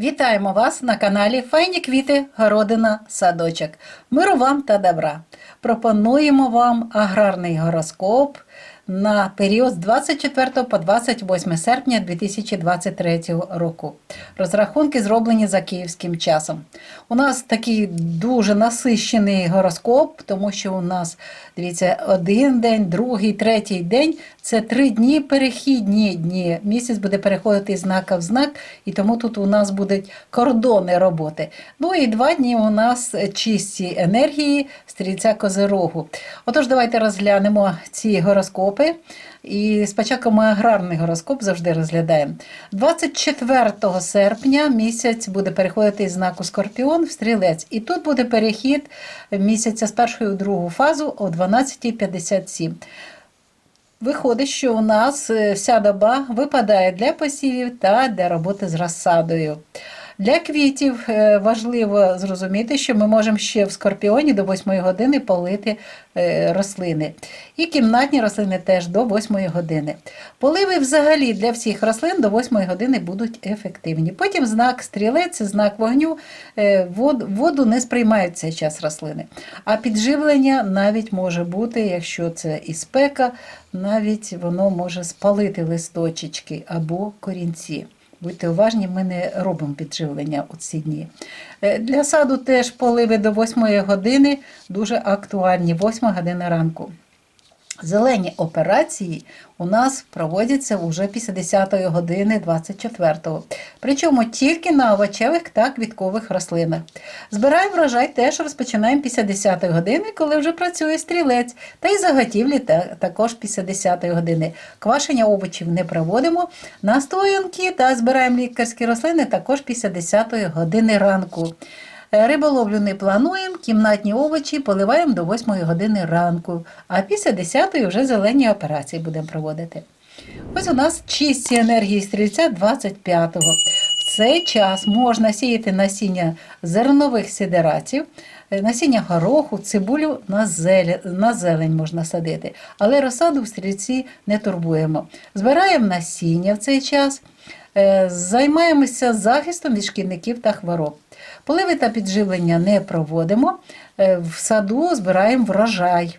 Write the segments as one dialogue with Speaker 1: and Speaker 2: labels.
Speaker 1: Вітаємо вас на каналі Файні квіти, городина, садочок. Миру вам та добра. Пропонуємо вам аграрний гороскоп на період з 24 по 28 серпня 2023 року. Розрахунки зроблені за київським часом. У нас такий дуже насищений гороскоп, тому що у нас, дивіться, один день, другий, третій день це три дні перехідні дні. Місяць буде переходити знака в знак, і тому тут у нас будуть кордони роботи. Ну і два дні у нас чисті енергії стрільця Козирогу. Отож, давайте розглянемо ці гороскопи. І спочатку ми аграрний гороскоп завжди розглядаємо. 24 серпня місяць буде переходити із знаку Скорпіон в стрілець. І тут буде перехід місяця з першої у другу фазу о 12.57. Виходить, що у нас е, вся доба випадає для посівів та для роботи з розсадою. Для квітів е, важливо зрозуміти, що ми можемо ще в скорпіоні до 8 години полити е, рослини. І кімнатні рослини теж до 8 години. Поливи взагалі для всіх рослин до 8 години будуть ефективні. Потім знак стрілець, знак вогню, е, воду не сприймають цей час рослини. А підживлення навіть може бути, якщо це і спека, навіть воно може спалити листочечки або корінці. Будьте уважні, ми не робимо підживлення у ці дні. Е, Для саду теж поливи до 8 години дуже актуальні, 8 година ранку. Зелені операції у нас проводяться вже після 10 години 24-го. Причому тільки на овочевих та квіткових рослинах. Збираємо врожай теж розпочинаємо після 10 години, коли вже працює стрілець. Та й заготівлі також після 10 години. Квашення овочів не проводимо. Настоянки та збираємо лікарські рослини також після 10 години ранку. Риболовлю не плануємо, кімнатні овочі поливаємо до 8 години ранку, а після 10 вже зелені операції будемо проводити. Ось у нас чисті енергії стрільця 25-го. В цей час можна сіяти насіння зернових сидератів, е, насіння гороху, цибулю на, зелень, на зелень можна садити. Але розсаду в стрільці не турбуємо. Збираємо насіння в цей час. Е, Займаємося захистом від шкідників та хвороб. Поливи та підживлення не проводимо. Е, В саду збираємо врожай.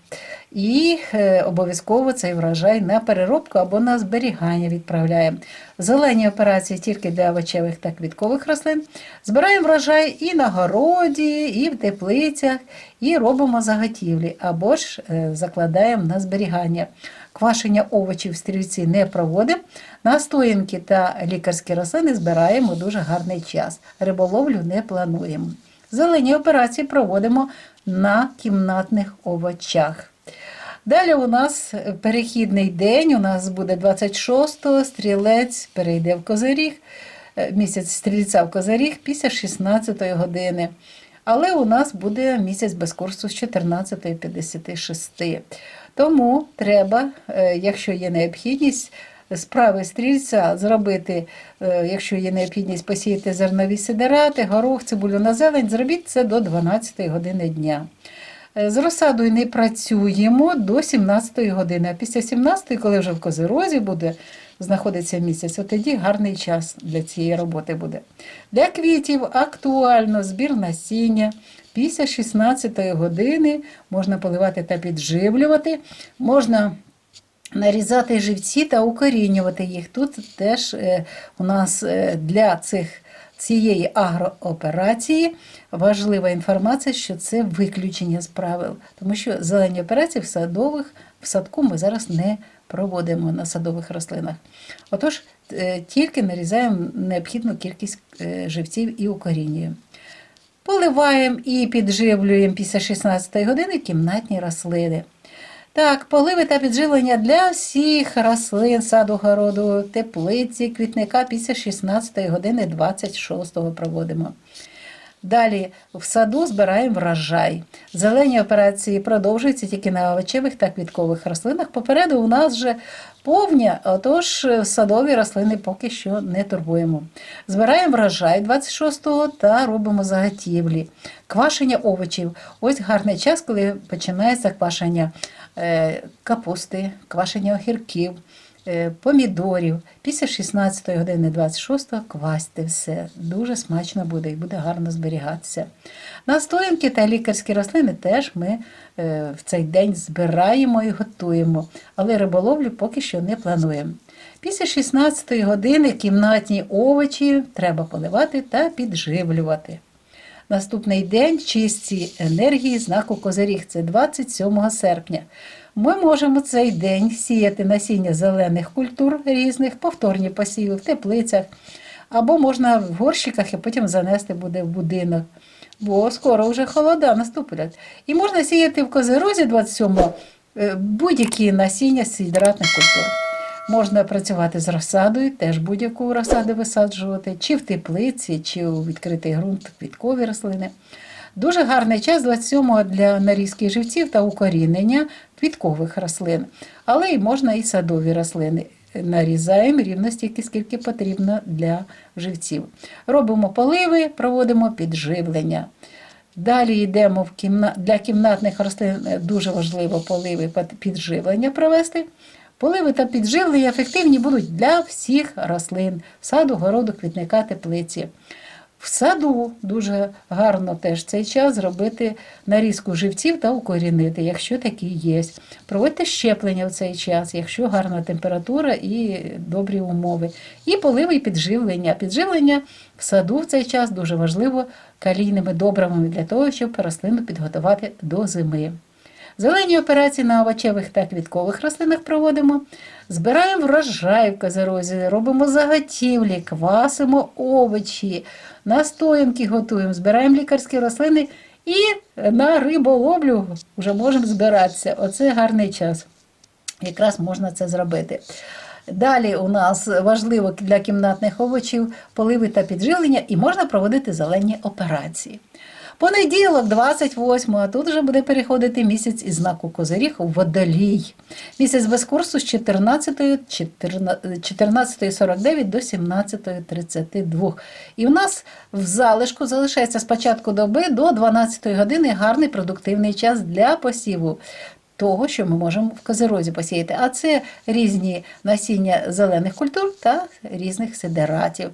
Speaker 1: І е, обов'язково цей врожай на переробку або на зберігання відправляємо. Зелені операції тільки для овочевих та квіткових рослин. Збираємо врожай і на городі, і в теплицях, і робимо заготівлі, або ж е, закладаємо на зберігання. Квашення овочів в стрільці не проводимо. Настоянки та лікарські рослини збираємо дуже гарний час. Риболовлю не плануємо. Зелені операції проводимо на кімнатних овочах. Далі у нас перехідний день, у нас буде 26-го, стрілець перейде в козиріг, е, місяць стрільця в козиріг після 16-ї години. Але у нас буде місяць без курсу з 14.56. Тому треба, е, якщо є необхідність, справи стрільця зробити, е, якщо є необхідність посіяти зернові сидерати, горох, цибулю на зелень, зробіть це до 12 години дня. Е, З розсадою не працюємо до 17 години, а після 17, коли вже в козирозі буде знаходиться місяць, от тоді гарний час для цієї роботи буде. Для квітів актуально збір насіння. Після 16 години можна поливати та підживлювати, можна нарізати живці та укорінювати їх. Тут теж е, у нас е, для цих, цієї агрооперації важлива інформація, що це виключення з правил, тому що зелені операції в садових в садку ми зараз не проводимо на садових рослинах. Отож, е, тільки нарізаємо необхідну кількість е, живців і укорінюємо. Поливаємо і підживлюємо після 16 години кімнатні рослини. Так, поливи та підживлення для всіх рослин саду городу, теплиці, квітника після 16 години 26 проводимо. Далі в саду збираємо врожай. Зелені операції продовжуються тільки на овочевих та квіткових рослинах. Попереду у нас вже повня, отож садові рослини поки що не турбуємо. Збираємо врожай 26-го та робимо заготівлі. Квашення овочів. Ось гарний час, коли починається квашення е, капусти, квашення огірків. Е, помідорів. Після 16 години 26 квасьте все. Дуже смачно буде і буде гарно зберігатися. Настоянки та лікарські рослини теж ми е, в цей день збираємо і готуємо, але риболовлю поки що не плануємо. Після 16 години кімнатні овочі треба поливати та підживлювати. Наступний день чисті енергії знаку Козиріг. Це 27 серпня. Ми можемо цей день сіяти насіння зелених культур різних, повторні посіви в теплицях, або можна в горщиках і потім занести буде в будинок. Бо скоро вже холода наступлять. І можна сіяти в козирозі 27-го е, будь-які насіння з гідратних культур. Можна працювати з розсадою, теж будь-яку розсаду висаджувати, чи в теплиці, чи у відкритий ґрунт квіткові рослини. Дуже гарний час 27-го для нарізки живців та укорінення квіткових рослин, але й можна і садові рослини. Нарізаємо рівно стільки, скільки потрібно для живців. Робимо поливи, проводимо підживлення. Далі йдемо в кімна... для кімнатних рослин е, дуже важливо поливи підживлення провести. Поливи та підживлення ефективні будуть для всіх рослин саду, городу, квітника, теплиці. В саду дуже гарно теж цей час зробити нарізку живців та укорінити, якщо такі є. Проводьте щеплення в цей час, якщо гарна температура і добрі умови. І поливи і підживлення. Підживлення в саду в цей час дуже важливо калійними добривами для того, щоб рослину підготувати до зими. Зелені операції на овочевих та квіткових рослинах проводимо. Збираємо врожай в козерозі, робимо заготівлі, квасимо овочі, настоянки готуємо, збираємо лікарські рослини і на риболовлю вже можемо збиратися. Оце гарний час. Якраз можна це зробити. Далі у нас важливо для кімнатних овочів поливи та підживлення, і можна проводити зелені операції. Понеділок, 28, а тут вже буде переходити місяць із знаку Козиріг у водолій. Місяць без курсу з 14, 14.49 до 17.32. І в нас в залишку залишається з початку доби до 12 години гарний продуктивний час для посіву того, що ми можемо в козерозі посіяти. А це різні насіння зелених культур та різних сидератів.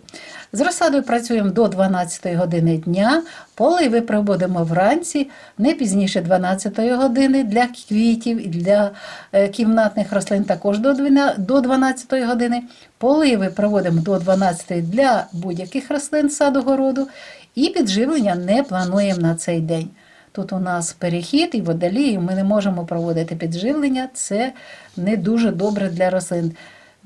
Speaker 1: З розсадою працюємо до 12 години дня, поливи проводимо вранці, не пізніше 12 години для квітів і для е, кімнатних рослин також до 12 до 12 години. Поливи проводимо до 12 для будь-яких рослин саду городу. І підживлення не плануємо на цей день. Тут у нас перехід і водолій, ми не можемо проводити підживлення, це не дуже добре для рослин.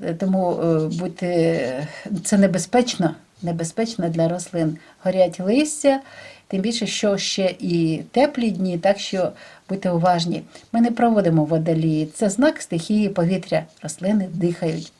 Speaker 1: Е, Тому е, будьте, це небезпечно, небезпечно для рослин. Горять листя, тим більше, що ще і теплі дні, так що будьте уважні. Ми не проводимо водолії. Це знак стихії повітря. Рослини дихають.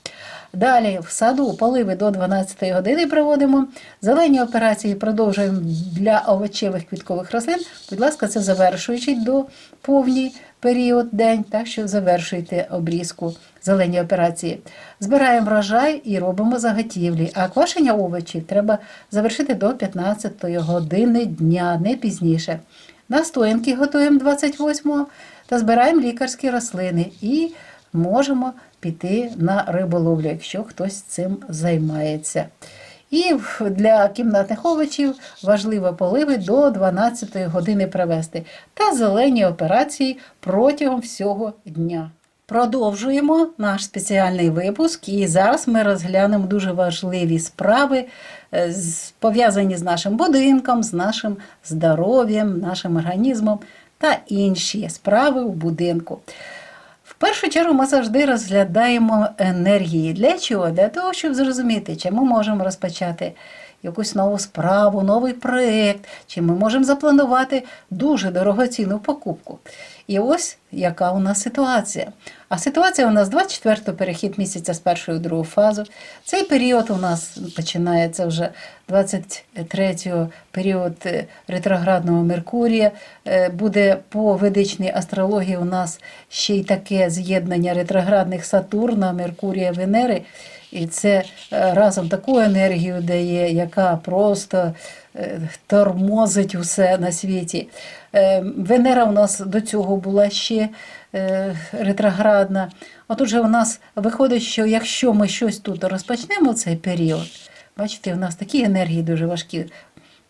Speaker 1: Далі в саду поливи до 12 години проводимо. Зелені операції продовжуємо для овочевих квіткових рослин. Будь ласка, це завершуючий до повній період день, так що завершуйте обрізку зелені операції. Збираємо врожай і робимо заготівлі. А квашення овочів треба завершити до 15 години дня, не пізніше. Настоянки готуємо 28-го та збираємо лікарські рослини і можемо піти на риболовлю, якщо хтось цим займається. І для кімнатних овочів важливо поливи до 12 години провести та зелені операції протягом всього дня. Продовжуємо наш спеціальний випуск, і зараз ми розглянемо дуже важливі справи, е, пов'язані з нашим будинком, з нашим здоров'ям, нашим організмом та інші справи у будинку. Першу чергу ми завжди розглядаємо енергії. Для чого? Для того, щоб зрозуміти, чи ми можемо розпочати якусь нову справу, новий проєкт, чи ми можемо запланувати дуже дорогоцінну покупку. І ось яка у нас ситуація. А ситуація у нас 24 перехід місяця з першої в другу фазу. Цей період у нас починається вже 23 період е, ретроградного Меркурія. Е, Буде по ведичній астрології у нас ще й таке з'єднання ретроградних Сатурна, Меркурія, Венери. І це е, разом таку енергію дає, яка просто е, тормозить усе на світі. Е, Венера у нас до цього була ще ретроградна. Отже, же у нас виходить, що якщо ми щось тут розпочнемо в цей період, бачите, у нас такі енергії дуже важкі.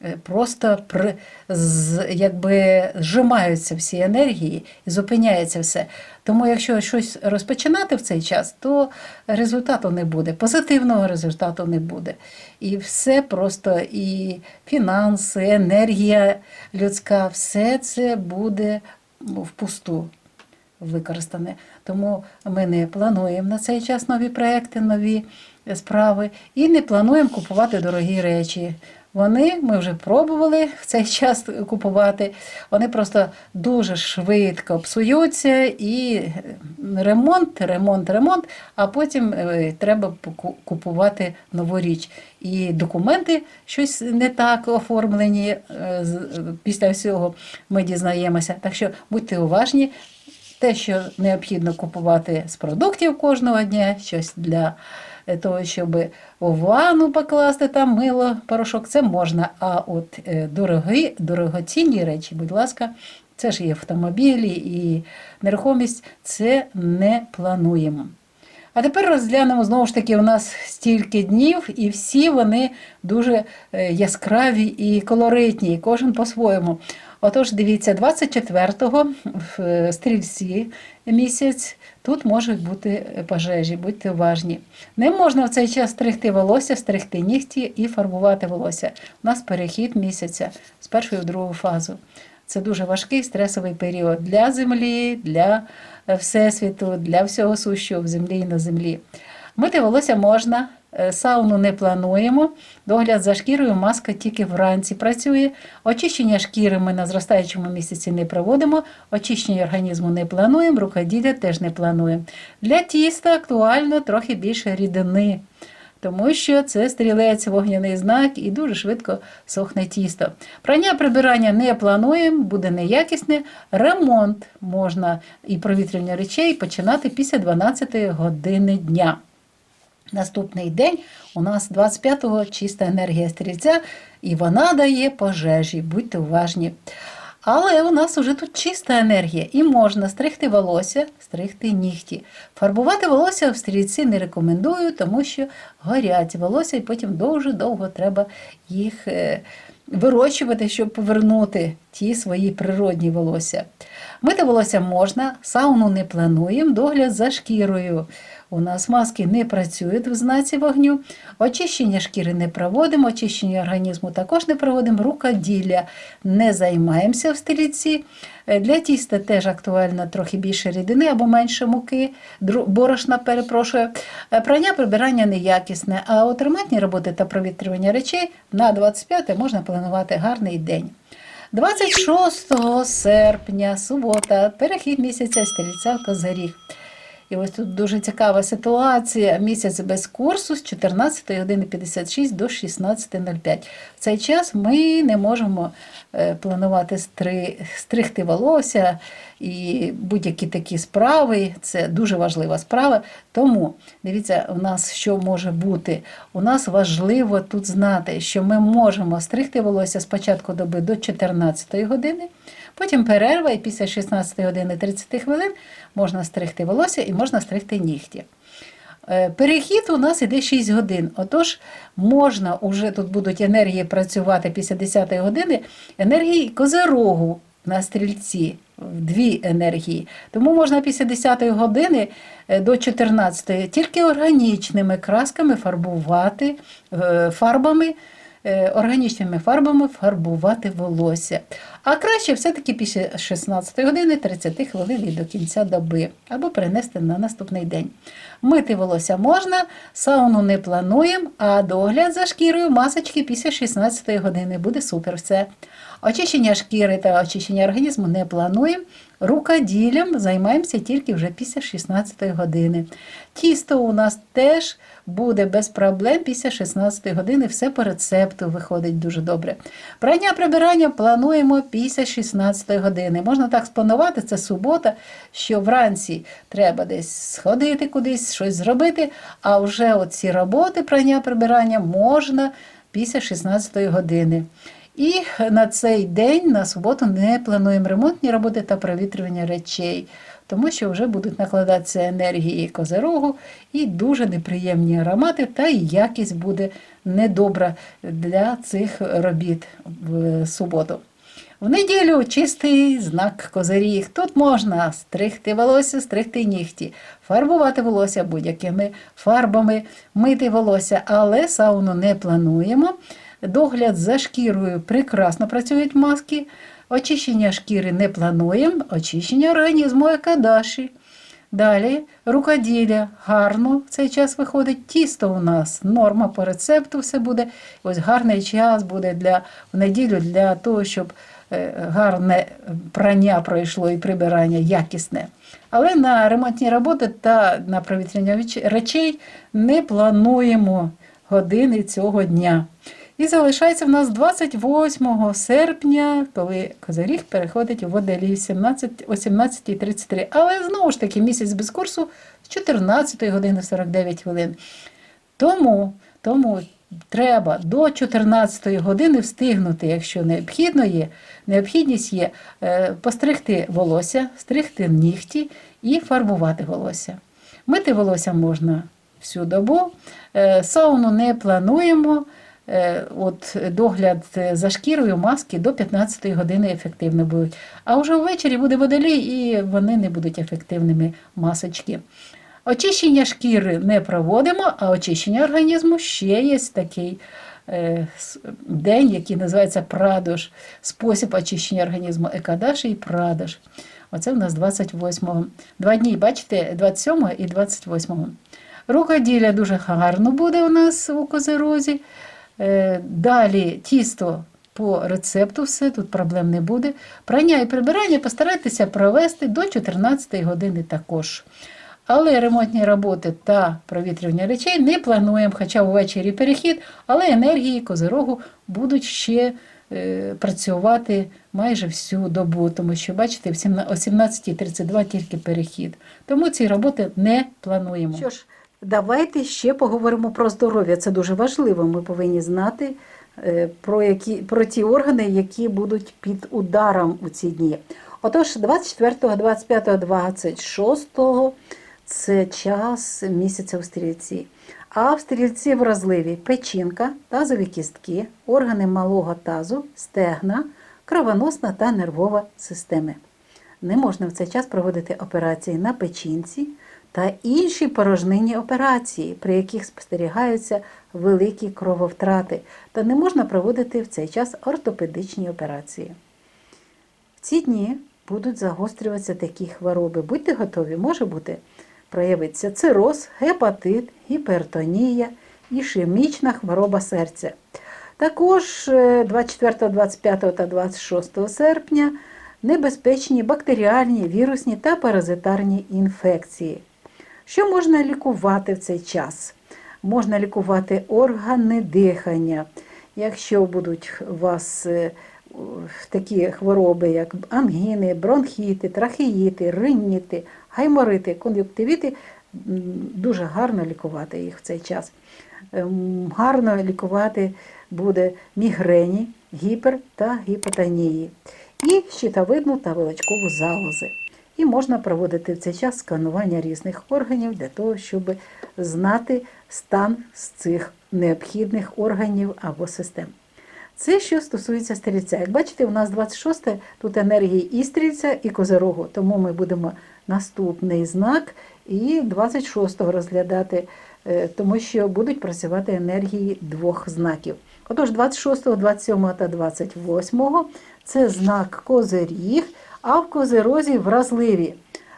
Speaker 1: Е, Просто при, з, якби зжимаються всі енергії і зупиняється все. Тому, якщо щось розпочинати в цей час, то результату не буде, позитивного результату не буде. І все просто і фінанси, енергія людська, все це буде впусту використане. Тому ми не плануємо на цей час нові проекти, нові справи і не плануємо купувати дорогі речі. Вони ми вже пробували в цей час купувати. Вони просто дуже швидко псуються і ремонт, ремонт, ремонт, а потім е, треба купувати нову річ. І документи щось не так оформлені. е, Після всього ми дізнаємося. Так що будьте уважні, те, що необхідно купувати з продуктів кожного дня, щось для е, того, щоб у ванну покласти там мило, порошок, це можна. А от е, дорогі, дорогоцінні речі, будь ласка, це ж і автомобілі, і нерухомість, це не плануємо. А тепер розглянемо знову ж таки, у нас стільки днів, і всі вони дуже е, яскраві і колоритні, і кожен по-своєму. Отож, дивіться, 24-го в е, стрільці місяць тут можуть бути пожежі, будьте уважні. Не можна в цей час стригти волосся, стригти нігті і фарбувати волосся. У нас перехід місяця з першої в другу фазу. Це дуже важкий стресовий період для землі, для е, всесвіту, для всього сущого в землі і на землі. Мити волосся можна, е, сауну не плануємо. Догляд за шкірою маска тільки вранці працює. Очищення шкіри ми на зростаючому місяці не проводимо, очищення організму не плануємо, рукоділля теж не плануємо. Для тіста актуально трохи більше рідини. Тому що це стрілець, вогняний знак і дуже швидко сохне тісто. Прання прибирання не плануємо, буде неякісне. Ремонт можна і провітрювання речей починати після 12 години дня. Наступний день у нас 25-го чиста енергія стрільця, і вона дає пожежі, будьте уважні. Але у нас уже тут чиста енергія, і можна стригти волосся, стригти нігті. Фарбувати волосся в стрільці не рекомендую, тому що горять волосся, і потім дуже довго треба їх е, вирощувати, щоб повернути ті свої природні волосся. Мити волосся можна, сауну не плануємо, догляд за шкірою. У нас маски не працюють в знаці вогню, очищення шкіри не проводимо, очищення організму також не проводимо, рукоділля не займаємося в стрільці. Е, Для тіста теж актуально трохи більше рідини або менше муки, борошна, перепрошую. Е, Прання прибирання неякісне, а от ремонтні роботи та провітрювання речей на 25 можна планувати гарний день. 26 серпня, субота, перехід місяця стрільця в Козиріг. І ось тут дуже цікава ситуація. Місяць без курсу з 14 години 56 до 16.05. В цей час ми не можемо е, планувати стригти волосся і будь-які такі справи. Це дуже важлива справа. Тому дивіться, у нас що може бути. У нас важливо тут знати, що ми можемо стригти волосся з початку доби до 14 години. Потім перерва, і після 16 години 30 хвилин можна стригти волосся і можна стригти нігті. Е, Перехід у нас іде 6 годин. Отож, можна уже тут будуть енергії працювати після 10 години, енергії козирогу на стрільці. в Дві енергії. Тому можна після 10 години е, до 14 тільки органічними красками фарбувати е, фарбами органічними фарбами фарбувати волосся. А краще все-таки після 16 години 30 хвилин і до кінця доби, або перенести на наступний день. Мити волосся можна, сауну не плануємо, а догляд за шкірою масочки після 16 години буде супер все. Очищення шкіри та очищення організму не плануємо. Рукоділлям займаємося тільки вже після 16 години. Тісто у нас теж буде без проблем після 16 години. Все по рецепту виходить дуже добре. Прання прибирання плануємо після 16 години. Можна так спланувати, це субота, що вранці треба десь сходити кудись, щось зробити, а вже оці роботи прання прибирання можна після 16 години. І на цей день, на суботу, не плануємо ремонтні роботи та провітрювання речей. тому що вже будуть накладатися енергії козирогу і дуже неприємні аромати, та й якість буде недобра для цих робіт в суботу. В неділю чистий знак козиріг. Тут можна стригти волосся, стригти нігті, фарбувати волосся будь-якими фарбами, мити волосся, але сауну не плануємо. Догляд за шкірою прекрасно працюють маски. Очищення шкіри не плануємо, очищення організму екадаші. Далі рукоділля гарно в цей час виходить. Тісто у нас норма по рецепту все буде. Ось гарний час буде для в неділю для того, щоб гарне прання пройшло і прибирання якісне. Але на ремонтні роботи та на провітряння речей не плануємо години цього дня. І залишається в нас 28 серпня, коли Козиріг переходить у водолій 17, о 17.33. Але знову ж таки місяць без курсу з 14 години 49 хвилин. Тому, тому треба до 14 години встигнути, якщо необхідно є, необхідність є е, постригти волосся, стригти нігті і фарбувати волосся. Мити волосся можна всю добу. Е, Сауну не плануємо. Е, От догляд за шкірою маски до 15 години ефективно будуть. А вже ввечері буде водолій і вони не будуть ефективними масочки. Очищення шкіри не проводимо, а очищення організму ще є такий е, день, який називається прадош. Спосіб очищення організму екадаш і прадош. Оце в нас 28-го. Два дні, бачите, 27 і 28. Рукоділля дуже гарно буде у нас у козирозі. Е, Далі тісто по рецепту все, тут проблем не буде. Прання і прибирання постарайтеся провести до 14 години також. Але ремонтні роботи та провітрювання речей не плануємо, хоча ввечері перехід, але енергії козирогу будуть ще е, працювати майже всю добу, тому що, бачите, о 17.32 тільки перехід. Тому ці роботи не плануємо. Що ж, давайте ще поговоримо про здоров'я. Це дуже важливо. Ми повинні знати е, про, які, про ті органи, які будуть під ударом у ці дні. Отож, 24, 25, 26 це час місяця у стрільці. А в стрільці вразливі печінка, тазові кістки, органи малого тазу, стегна, кровоносна та нервова системи. Не можна в цей час проводити операції на печінці та інші порожнинні операції, при яких спостерігаються великі крововтрати, та не можна проводити в цей час ортопедичні операції. В ці дні будуть загострюватися такі хвороби. Будьте готові, може бути проявиться цироз, гепатит, гіпертонія, ішемічна хвороба серця. Також е, 24, 25 та 26 серпня небезпечні бактеріальні, вірусні та паразитарні інфекції. Що можна лікувати в цей час? Можна лікувати органи дихання. Якщо будуть у вас е, такі хвороби, як ангіни, бронхіти, трахеїти, ринніти, гайморити, кон'юктивіти, дуже гарно лікувати їх в цей час. Ем, Гарно лікувати буде мігрені, гіпер та гіпотонії, і щитовидну та волочкову залози. І можна проводити в цей час сканування різних органів для того, щоб знати стан з цих необхідних органів або систем. Це що стосується стрільця. Як бачите, у нас 26 тут енергії і стрільця, і козирогу. Тому ми будемо наступний знак і 26-го розглядати, е, тому що будуть працювати енергії двох знаків. Отож, 26, 27 та 28 це знак козиріг, а в козирозі вразливі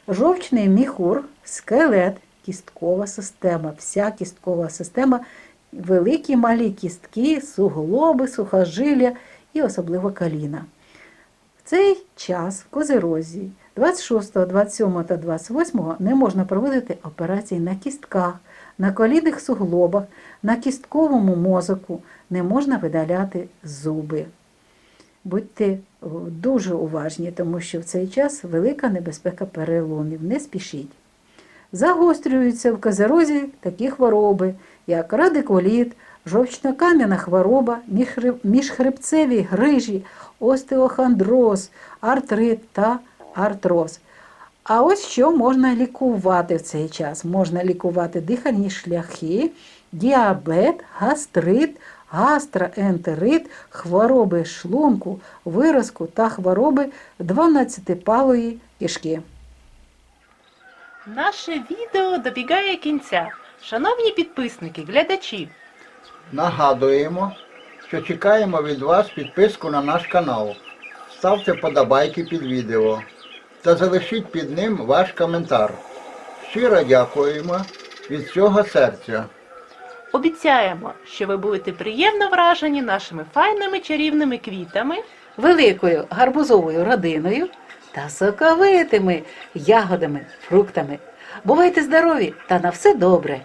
Speaker 1: жовчний міхур, скелет, кісткова система, вся кісткова система, великі малі кістки, суглоби, сухожилля і особливо коліна. В цей час в козирозі 26, 27 та 28 не можна проводити операції на кістках, на колінних суглобах, на кістковому мозоку, не можна видаляти зуби. Будьте дуже уважні, тому що в цей час велика небезпека переломів. Не спішіть. Загострюються в козерозі такі хвороби, як радикуліт, жовчнокам'яна хвороба, міжхребцеві грижі, остеохондроз, артрит та артроз. А ось що можна лікувати в цей час. Можна лікувати дихальні шляхи, діабет, гастрит, гастроентерит, хвороби шлунку, виразку та хвороби 12-палої кишки.
Speaker 2: Наше відео добігає кінця. Шановні підписники, глядачі,
Speaker 3: Нагадуємо, що чекаємо від вас підписку на наш канал. Ставте подобайки під відео та залишіть під ним ваш коментар. Щиро дякуємо від всього серця.
Speaker 2: обіцяємо, що ви будете приємно вражені нашими файними чарівними квітами.
Speaker 1: великою гарбузовою родиною та соковитими ягодами, фруктами. Бувайте здорові та на все добре!